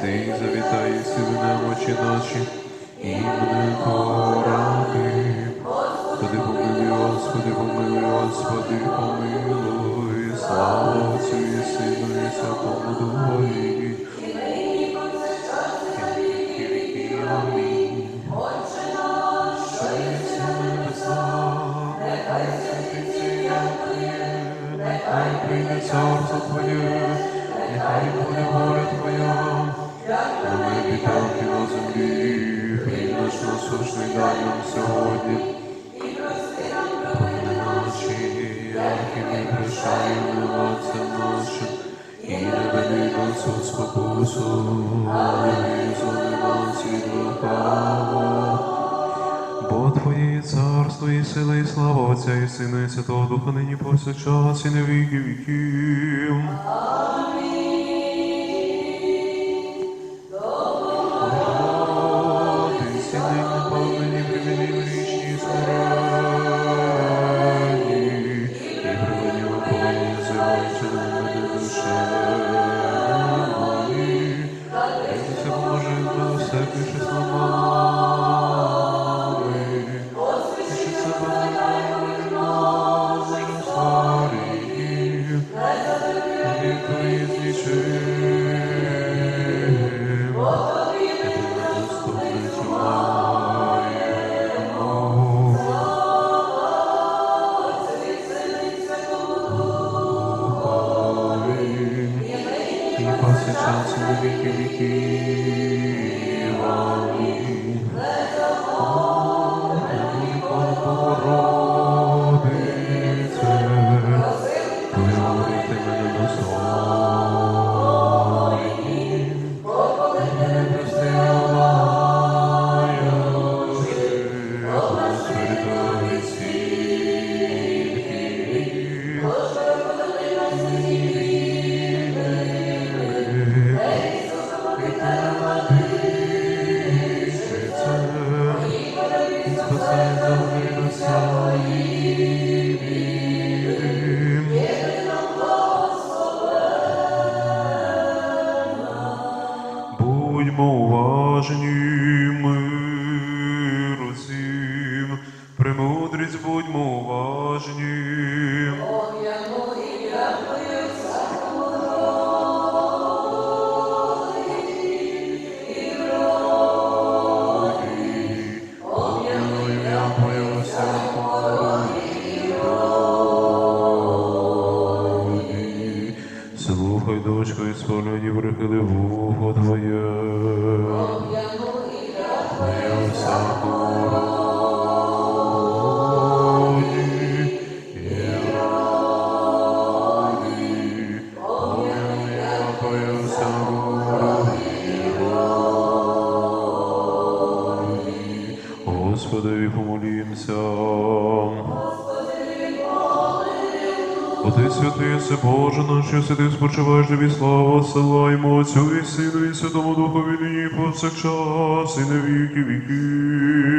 святий завітай сили немочі наші, імне поради. Господи, помилуй, Господи, помилуй, Господи, помилуй, слава Отцю і Сину і Святому Духові. На нехай прийде царство Твоє, нехай буде воля Твоя, на небі на землі, хліб наш насущний дай нам сьогодні. Провини наші, як і ми прощаємо винуватцям нашим, і не веди нас у спокусу, але визволи нас від лукавого. Бо Твоє є царство і сила, і слава Отця і Сина, і Святого Духа нині повсякчас і на віки віків. Ти наш, що спочиваєш тобі славу, силаємо Отцю і Сину і Святому Духові нині і повсякчас, і на віки віків.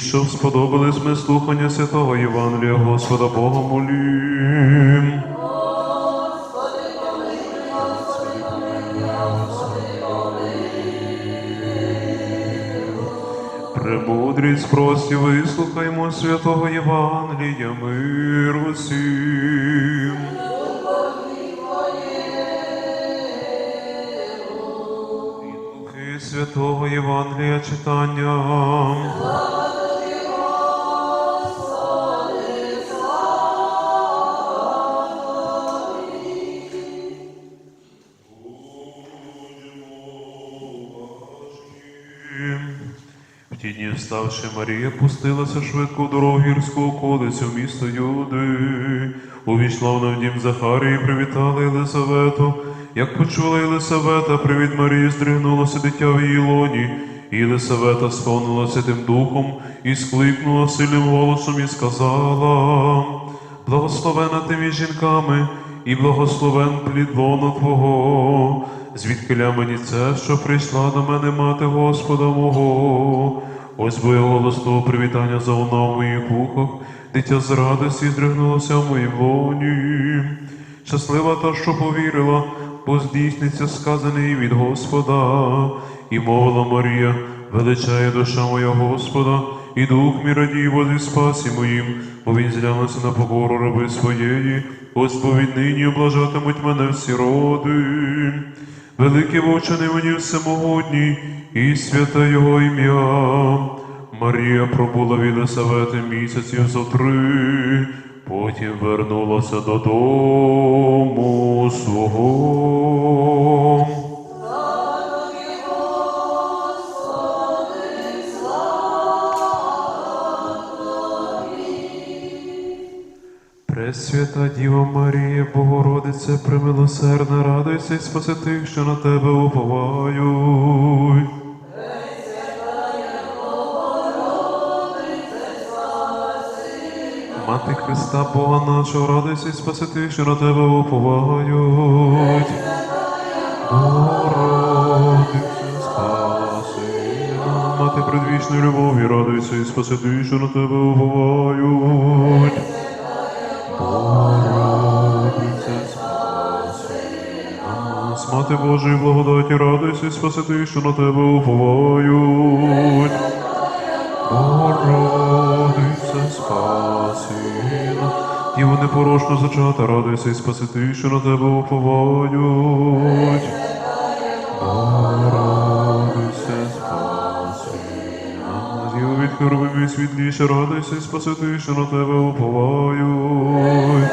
щоб сподобались ми слухання святого Євангелія Господа Бога молім. Премудрість прості, вислухаймо святого Євангелія миру всім. Святого Євангелія читання. В вставши, Марія пустилася швидко в дорогу гірську околицю в місто Юди. Увійшла вона в дім Захарії, привітала Єлисавету. Як почула Єлисавета, привіт Марії, здригнулося дитя в її лоні. І Єлисавета сповнилася тим духом і скликнула сильним голосом і сказала: Благословена ти між жінками, і благословен плід лона Твого. Звідкиля мені це, що прийшла до мене мати Господа мого. Ось бо я голос того привітання залунав в моїх вухах, дитя з радості здригнулося в моїм лоні. Щаслива та, що повірила, бо здійсниться сказаний від Господа, і мовила Марія, величає душа моя Господа, і дух мій радій возі спасі моїм, бо він зглянувся на покору раби своєї, ось бо віднині облажатимуть мене всі роди. Великий вовчений мені всемогутній, і святе його ім'я. Марія пробула від Єлисавети місяців зо три, потім вернулася додому свого. Пресвята Діва Марія, Богородице, примилосердна, радуйся і спаси тих, що на тебе уповають. Мати Христа Бога нашого, радуйся і спаси тих, що на тебе уповають. Мати предвічної любові, радуйся і спаси тих, що на тебе уповають. Мати Божої благодаті, радуйся і спаси тих, що на тебе уповають. Богородице, спаси нас. Діво непорочно зачата, радуйся і спаси тих, що на тебе уповають. Богородице, спаси нас. Діво від світліше, радуйся і спаси тих, що на тебе уповають.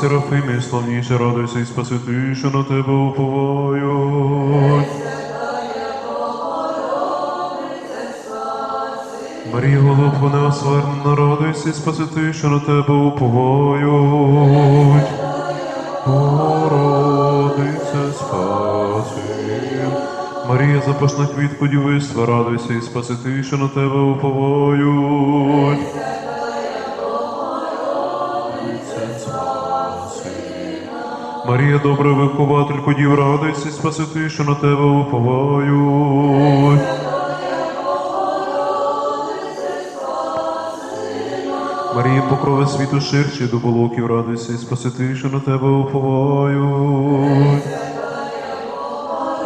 Серафими, славніше, радуйся і спаси що на тебе уповають. Марія голубко неосвернена, радуйся і спаси що на тебе уповають. Богородице, спаси. Марія запашна квітку дівиства, радуйся і спаси що на тебе уповають. Марія, добра вихователько дів, радуйся спаси тих, що на тебе уповають. Марія, покрови світу ширші до болоків, радуйся і спаси тих, що на тебе.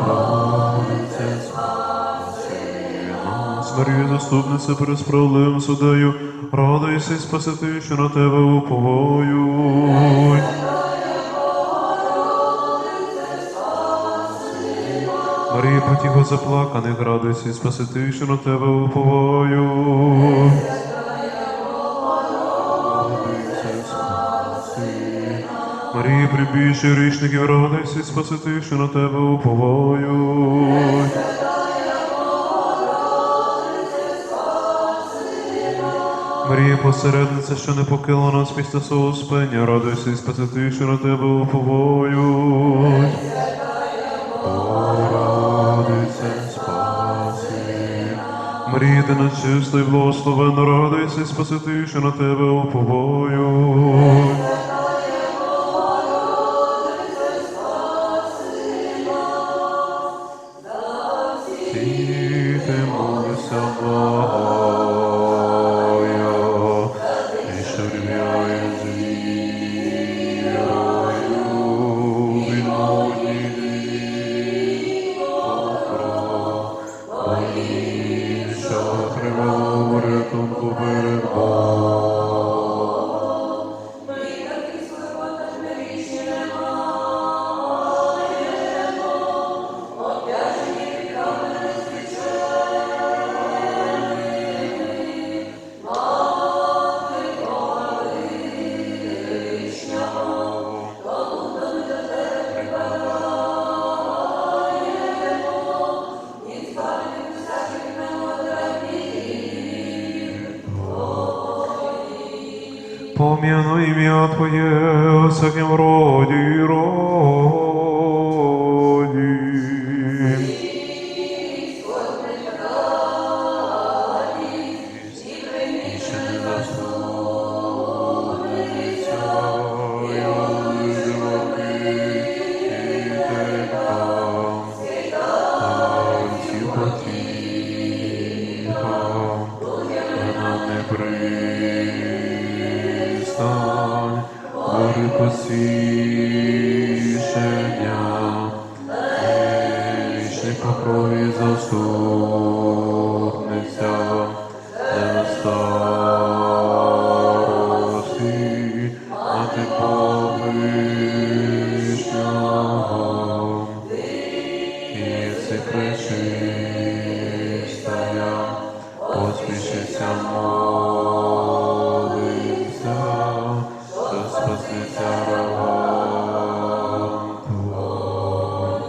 Радуйся. Марія, заступниця перед справедливим судею, радуйся і спаси тих, що на тебе уповають. Потіха заплаканих, радуйся і що на тебе спаси. Марія, прибільше грішників, радуйся, і що на тебе уповають. Марія, посередниця, що не покинула нас після свого спення, радуйся і спаси що на тебе уповають. Марія, на чисто і благословена, радуйся, і спаси тих, що на тебе уповають. Помяну имя Твое всяким роде и роді. Си пречистая, посмішися молимся, що спаситься рабам Твоїм.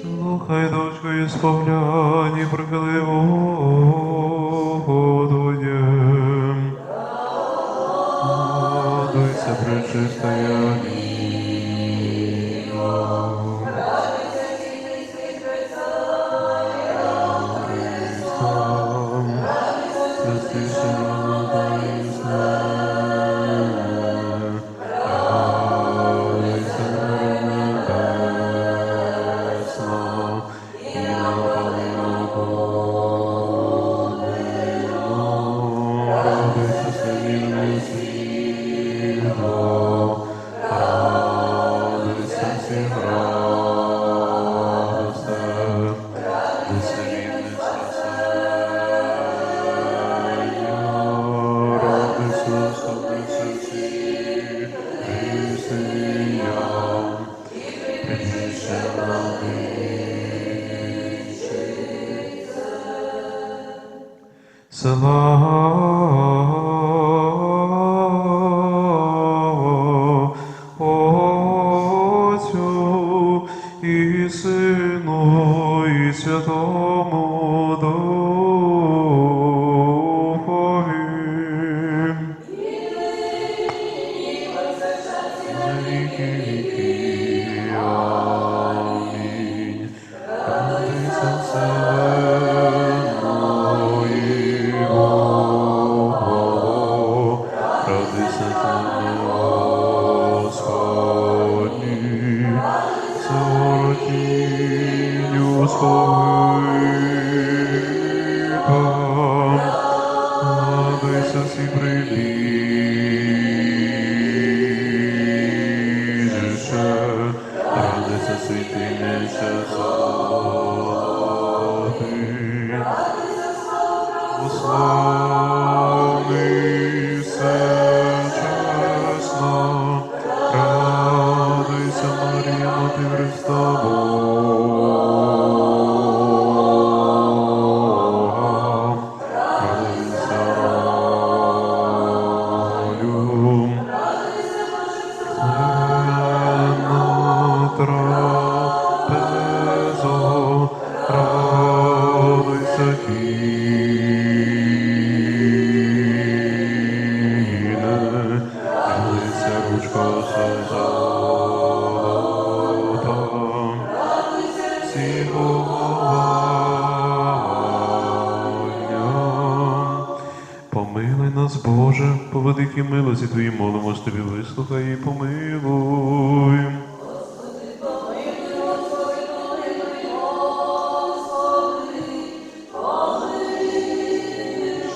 Слухай, дочко, і споглянь, На віки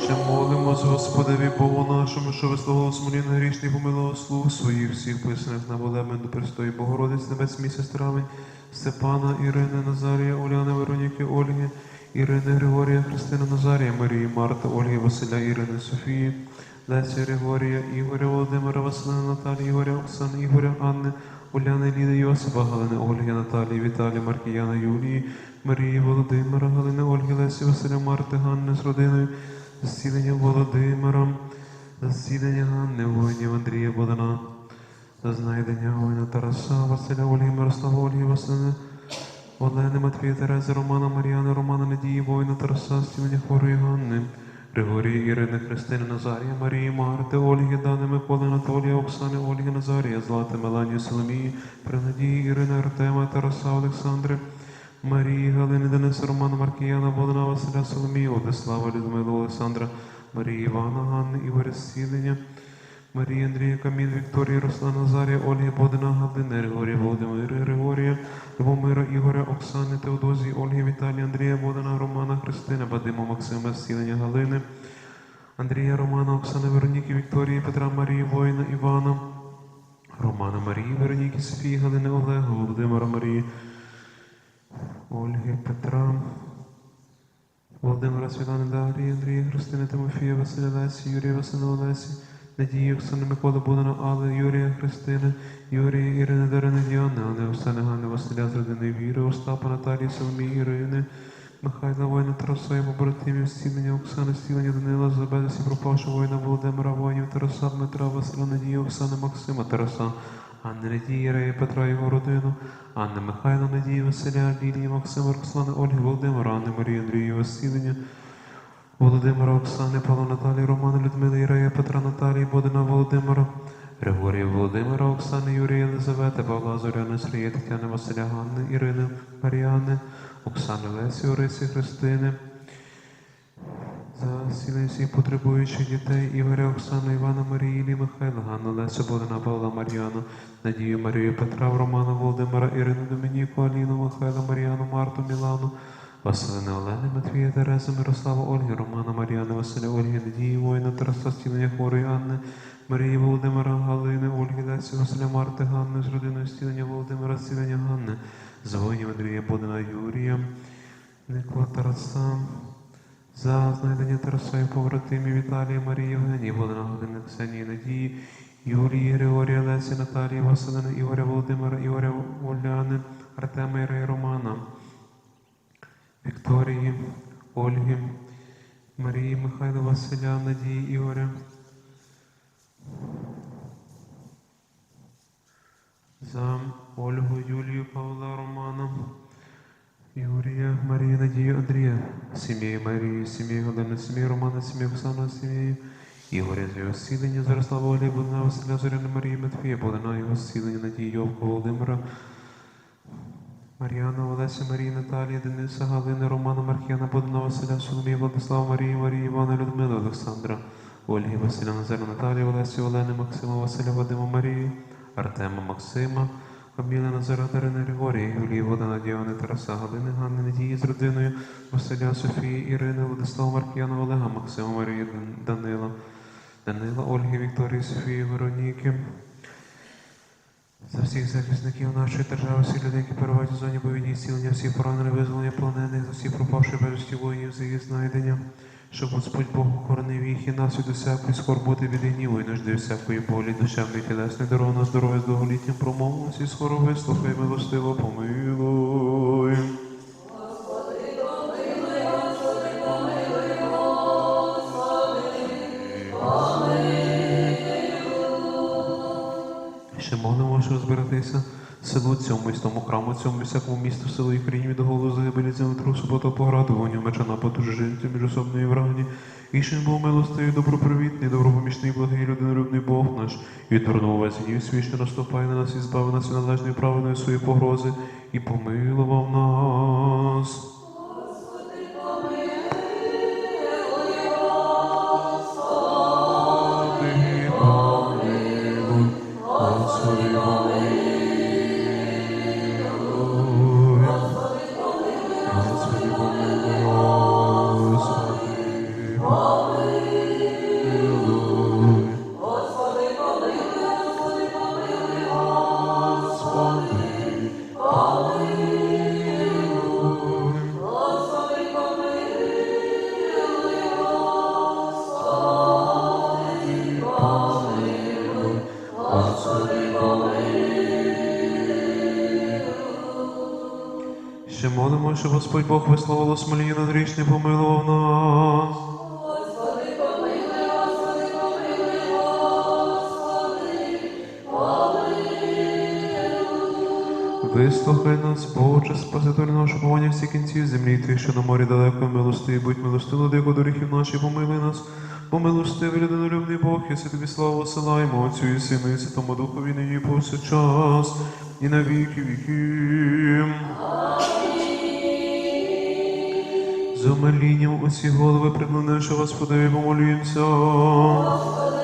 Ще молимось, Господеві Богу нашому, що висловив смоління грішний помилував слуг своїх всіх писаних на волемен до престої Богородиць Небес мій сестрами, Степана, Ірини, Назарія, Уляни, Вероніки, Ольги, Ірини, Григорія, Христина, Назарія, Марії, Марта, Ольги, Василя, Ірини, Софії, Лесі, Григорія, Ігоря, Володимира, Василина, Наталії, Ігоря, Оксани, Ігоря, Анни, Уляни, Ліди, Йосипа, Галини, Ольги, Наталії, Віталії, Маркіяна, Юлії, Марії, Володимира, Галини, Ольги, Лесі, Василя, Марти, Ганни з родиною, засідання Володимира, засідання Ганни, воїнів Андрія Бодана, знайдення воїна Тараса, Василя, Ольги, Мирослава, Ольги, Василини, Олени, Матвія, Терези, Романа, Мар'яни, Романа, Надії, воїна Тараса, Стівня, Хворої Ганни, Григорія, Ірини, Христини, Назарія, Марії, Марти, Ольги, Дани, Миколи, Анатолія, Оксани, Ольги, Назарія, Злати, Меланії, Соломії, Принадії, Ірини, Артема, Тараса, Олександри, Марії, Галини, Дениса, Романа, Маркіяна, Богдана, Василя, Соломії, Владислава, Людмилу, Олександра, Марії, Івана, Ганни, Ігоря, Сілення, Марії, Андрія, Камін, Вікторії, Руслана, Назарія, Ольги, Бодина, Галини, Григорія, Володимира, Григорія, Любомира, Ігоря, Оксани, Теодозії, Ольги, Віталія, Андрія, Бодина, Романа, Христина, Вадима, Максима, Сілення, Галини, Андрія, Романа, Оксани, Вероніки, Вікторії, Петра, Марії, Воїна, Івана, Романа, Марії, Вероніки, Софії, Галини, Олега, Володимира, Марії, Ольги, Петра, Володимира Світлани Дарії, Андрія, Христини, Тимофія, Василя Лесі, Юрія Василя Олесі, Надії, Оксани, Миколи, Богдана, Алли, Юрія, Христини, Юрія, Ірини, Дарини, Діани, Анни, Оксани, Ганни, Василя, з родини Віри, Остапа, Наталії, Соломії, Ірини, Михайла, воїна, Тараса, його побратимів, Стілення, Оксани, Стілення, Данила, Забедесі, пропавшого воїна, Володимира, воїнів, Тараса, Дмитра, Василя, Надії, Оксани, Максима, Тараса, Анни Надії, Рея, Петра, його родину, Анни Михайла, Надії, Василя, Лілії, Максима, Руслани, Ольги, Володимира, Анни, Марії, Андрію, Василення, Володимира, Оксани, Павла, Наталії, Романа, Людмили, Ірея, Петра, Наталії, Бодина, Володимира, Григорія, Володимира, Оксани, Юрія, Єлизавети, Павла, Зоряни, Сергія, Тетяни, Василя, Ганни, Ірини, Маріани, Оксани, Лесі, Орисі, Христини, за сили всіх потребуючих дітей Ігоря, Оксану, Івана, Марії, Ілі, Михайла, Ганну, Лесю, Богдана, Павла, Мар'яну, Надію, Марію, Петра, Романа, Володимира, Ірину, Домініку, Аліну, Михайла, Мар'яну, Марту, Мілану, Василини, Олени, Матвія, Терезу, Мирослава, Ольги, Романа, Мар'яни, Василя, Ольги, Надії, Воїна, Тараса, Стілення, Хворої, Анни, Марії, Володимира, Галини, Ольги, Лесі, Василя, Марти, Ганни, з родиною Стілення, Володимира, Стілення, Ганни, з воїнів Андрія, Бодина, Юрія, Никола, Тараса, за знайдення Тараса і побратимів Віталії, Марії, Євгенії, Володина, Галини, Ксенії, Надії, Юлії, Григорія, Лесі, Наталії, Василини, Ігоря, Володимира, Ігоря, Оляни, Артема, Іреї, Романа, Вікторії, Ольги, Марії, Михайла, Василя, Надії, Ігоря. За Ольгу, Юлію, Павла, Романа, Юрія, Марію, Надію, Андрія, сім'ї Марії, сім'ї Галини, сім'ї Романа, сім'ї Оксана, сім'ї Ігоря, з його сілення, Зарослава Олі, Богдана, Василя, Зоряна, Марії, Матвія, Богдана, його сілення, Надії, Йовка, Володимира, Мар'яна, Олеся, Марії, Наталії, Дениса, Галини, Романа, Маркіяна, Богдана, Василя, Соломії, Владислава, Марії, Марії, Івана, Людмила, Олександра, Ольги, Василя, Назара, Наталії, Олесі, Олени, Максима, Василя, Вадима, Марії, Артема, Максима, Каміла, Назара, Дарини, Григорія, Юлії, Водана, Діани, Тараса, Галини, Ганни, Надії з родиною, Василя, Софії, Ірини, Владислава, Маркіяна, Олега, Максима, Марії, Данила, Данила, Ольги, Вікторії, Софії, Вероніки, за всіх захисників нашої держави, всіх людей, які перебувають у зоні бойові дії, зцілення, всіх поранених, визволення полонених, за всіх пропавших безвісті воїнів, за їх знайдення, щоб Господь Бог охоронив їх і нас від усякої скорботи, від гніву і нужди, всякої болі, душевної тілесної дороги на здоров'я з довголіттям промову, всі скоро вислухай, милостиво помилуй. Цьому всякому місту, селу і країні від голову загибелі землетрусу, суботу пограду, поградування меча нападу жінці міжособної врагані ще був милостивий, добропривітний, добропомічний, благий, людинолюбний Бог наш, відвернув весь гнів свій, що наступає на нас і збави нас від належної правильної свої погрози, і помилував нас. Господь Бог висловило смоління над річний помилував нас. Вислухай нас, Боже, Спаситель наш, повання всі кінців землі, ти, що на морі далеко, милостивий, будь милостивий, дико до гріхів наших, помили нас. Бо милостивий людинолюбний Бог, єси тобі славу осилаємо, Отцю і Сину, і Святому Духові, нині і повсякчас, і на віки віків. З умилінням усі голови приклонивши Господові, помолімся. Наша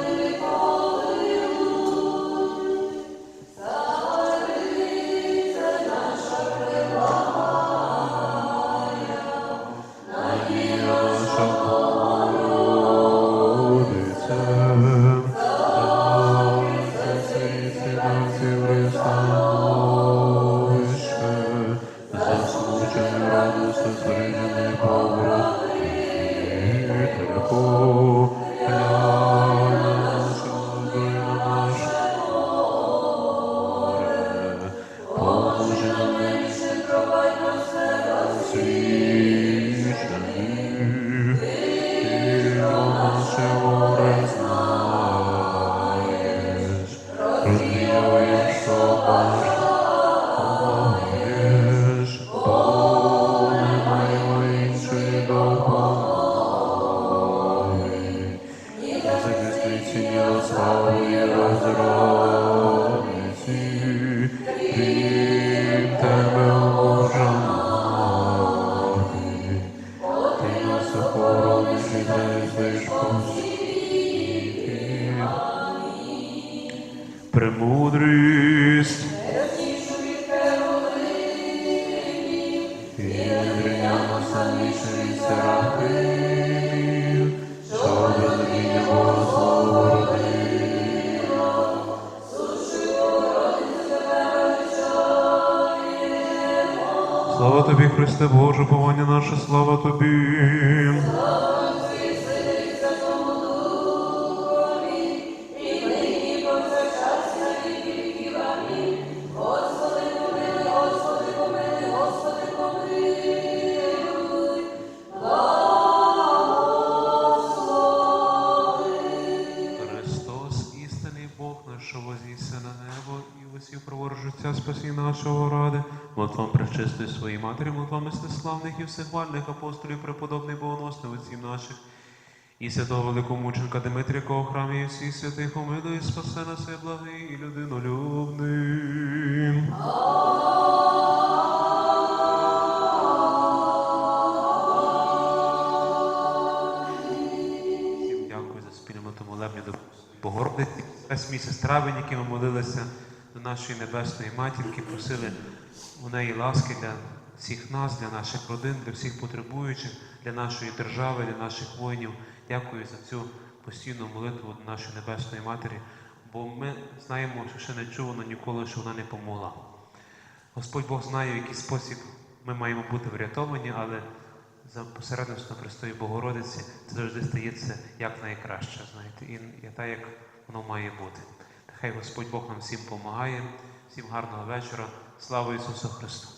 саміше від що. Слава тобі, Христе Боже, повання наше, слава тобі. Життя нашого ради, молитвам пречистої своїй матері, молитвам славних і всехвальних апостолів, преподобний богоносних отців наших, і святого великомученка Дмитрія, кого храмі і всіх святих умилуй, і спасе нас і благий і людинолюбний. Всім дякую за спільну молебню до Богородиці. Весь місяць травень, який ми молилися нашої небесної матінки, просили у неї ласки для всіх нас, для наших родин, для всіх потребуючих, для нашої держави, для наших воїнів. Дякую за цю постійну молитву до нашої небесної матері, бо ми знаємо, що ще не чувано ніколи, що вона не помогла. Господь Бог знає, в який спосіб ми маємо бути врятовані, але за посередництвом Престої Богородиці це завжди стається як найкраще, знаєте, і так, як воно має бути. Хай Господь Бог нам всім допомагає, всім гарного вечора. Слава Ісусу Христу!